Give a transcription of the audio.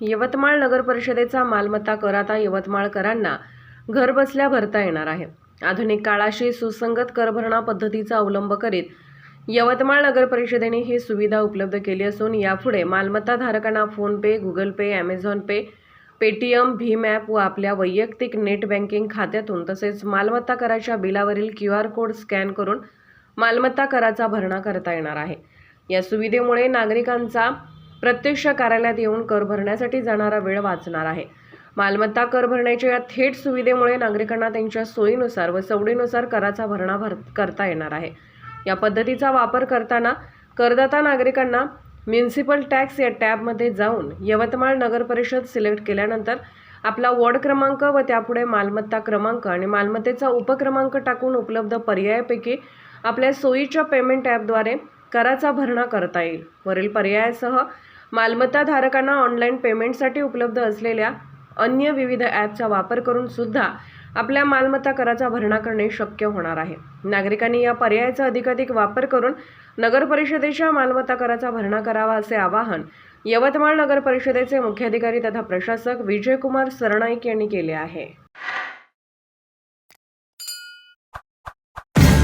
यवतमाळ नगर परिषदेचा मालमत्ता कर आता यवतमाळकरांना घरबसल्या भरता येणार आहे. आधुनिक काळाशी सुसंगत करभरणा पद्धतीचा अवलंब करीत यवतमाळ नगर परिषदेने ही सुविधा उपलब्ध केली असून यापुढे मालमत्ता धारकांना PhonePe Google Pay Amazon Pay Paytm Bhim app व आपल्या वैयक्तिक नेट बँकिंग खात्यातून तसेच मालमत्ता कराच्या बिलावरील क्यू आर कोड स्कॅन करून मालमत्ता कराचा भरणा करता येणार आहे. या सुविधेमुळे नागरिकांचा प्रत्यक्ष कार्यालयात येऊन कर भरण्यासाठी जाणारा वेळ वाचणार आहे. मालमत्ता कर भरण्याच्या या थेट सुविधेमुळे नागरिकांना त्यांच्या सोयीनुसार व सवडीनुसार कराचा भरणा भर करता येणार आहे. या पद्धतीचा वापर करताना करदाता नागरिकांना म्युन्सिपल टॅक्स या टॅबमध्ये जाऊन यवतमाळ नगर परिषद सिलेक्ट केल्यानंतर आपला वॉर्ड क्रमांक व त्यापुढे मालमत्ता क्रमांक आणि मालमत्तेचा उपक्रमांक टाकून उपलब्ध पर्यायापैकी आपल्या सोयीच्या पेमेंट ॲपद्वारे कराचा भरणा करता येईल. वरील पर्यायासह मालमत्ता धारकांना ऑनलाईन पेमेंटसाठी उपलब्ध असलेल्या अन्य विविध ॲपचा वापर करून सुद्धा आपल्या मालमत्ता कराचा भरणा करणे शक्य होणार आहे. नागरिकांनी या पर्यायाचा अधिकाधिक वापर करून नगर परिषदेच्या मालमत्ता कराचा भरणा करावा असे आवाहन यवतमाळ नगर परिषदेचे मुख्याधिकारी तथा प्रशासक विजयकुमार सरनाईक यांनी केले आहे.